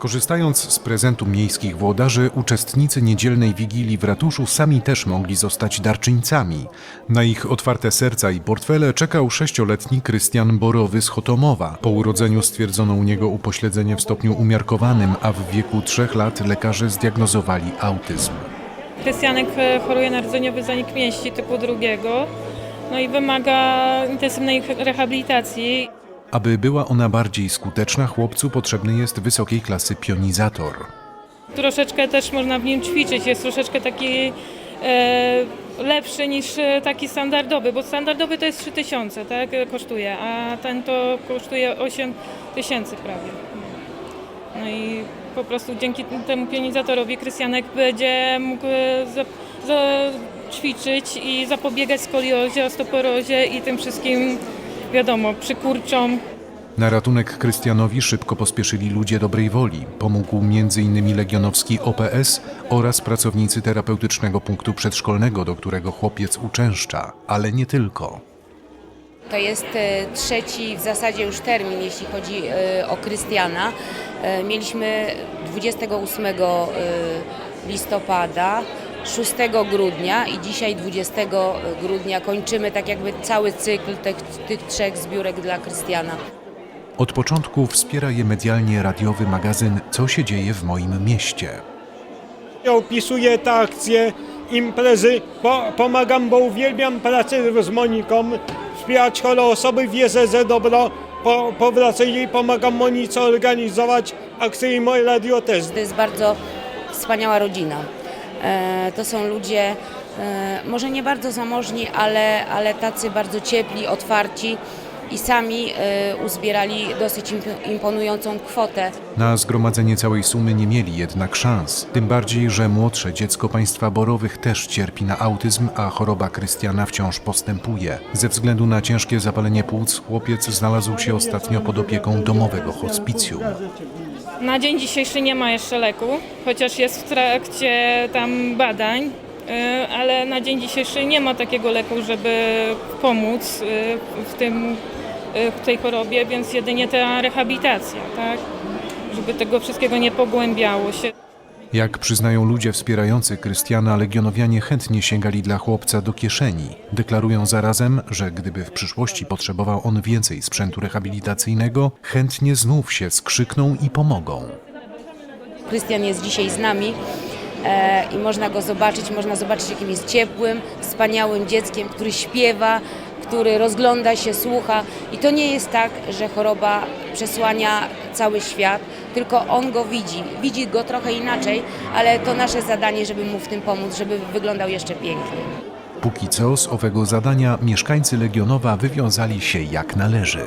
Korzystając z prezentu miejskich włodarzy, uczestnicy niedzielnej wigilii w ratuszu sami też mogli zostać darczyńcami. Na ich otwarte serca i portfele czekał sześcioletni Krystian Borowy z Chotomowa. Po urodzeniu stwierdzono u niego upośledzenie w stopniu umiarkowanym, a w wieku trzech lat lekarze zdiagnozowali autyzm. Krystianek e, choruje na rdzeniowy zanik mięśni typu drugiego, no i wymaga intensywnej rehabilitacji. Aby była ona bardziej skuteczna, chłopcu potrzebny jest wysokiej klasy pionizator. Troszeczkę też można w nim ćwiczyć, jest troszeczkę taki e, lepszy niż e, taki standardowy, bo standardowy to jest 3000, tak, kosztuje, a ten to kosztuje 8 tysięcy prawie. No i po prostu dzięki temu pionizatorowi Krystianek będzie mógł e, za, za, ćwiczyć i zapobiegać skoliozie, osteoporozie i tym wszystkim, wiadomo, przykurczom. Na ratunek Krystianowi szybko pospieszyli ludzie dobrej woli. Pomógł m.in. legionowski OPS oraz pracownicy terapeutycznego punktu przedszkolnego, do którego chłopiec uczęszcza, ale nie tylko. To jest e, trzeci w zasadzie już termin, jeśli chodzi e, o Krystiana. E, Mieliśmy 28 e, listopada, 6 grudnia i dzisiaj 20 grudnia kończymy tak jakby cały cykl tych, tych trzech zbiórek dla Krystiana. Od początku wspiera je medialnie radiowy magazyn Co się dzieje w moim mieście. Ja opisuję te akcje, imprezy, po, pomagam, bo uwielbiam pracę z Moniką, wspierać chore osoby, wierzę, że dobro po, powraca i pomagam Monice organizować akcje i moje radio też. To jest bardzo wspaniała rodzina. E, To są ludzie e, może nie bardzo zamożni, ale, ale tacy bardzo ciepli, otwarci i sami e, uzbierali dosyć imp- imponującą kwotę. Na zgromadzenie całej sumy nie mieli jednak szans. Tym bardziej, że młodsze dziecko państwa Borowych też cierpi na autyzm, a choroba Krystiana wciąż postępuje. Ze względu na ciężkie zapalenie płuc chłopiec znalazł się ostatnio pod opieką domowego hospicjum. Na dzień dzisiejszy nie ma jeszcze leku, chociaż jest w trakcie tam badań, ale na dzień dzisiejszy nie ma takiego leku, żeby pomóc y, w, tym, y, w tej chorobie, więc jedynie ta rehabilitacja, tak? Żeby tego wszystkiego nie pogłębiało się. Jak przyznają ludzie wspierający Krystiana, legionowianie chętnie sięgali dla chłopca do kieszeni. Deklarują zarazem, że gdyby w przyszłości potrzebował on więcej sprzętu rehabilitacyjnego, chętnie znów się skrzykną i pomogą. Krystian jest dzisiaj z nami e, i można go zobaczyć, można zobaczyć jakim jest ciepłym, wspaniałym dzieckiem, który śpiewa, który rozgląda się, słucha i to nie jest tak, że choroba przesłania cały świat, tylko on go widzi, widzi go trochę inaczej, ale to nasze zadanie, żeby mu w tym pomóc, żeby wyglądał jeszcze piękniej. Póki co z owego zadania mieszkańcy Legionowa wywiązali się jak należy.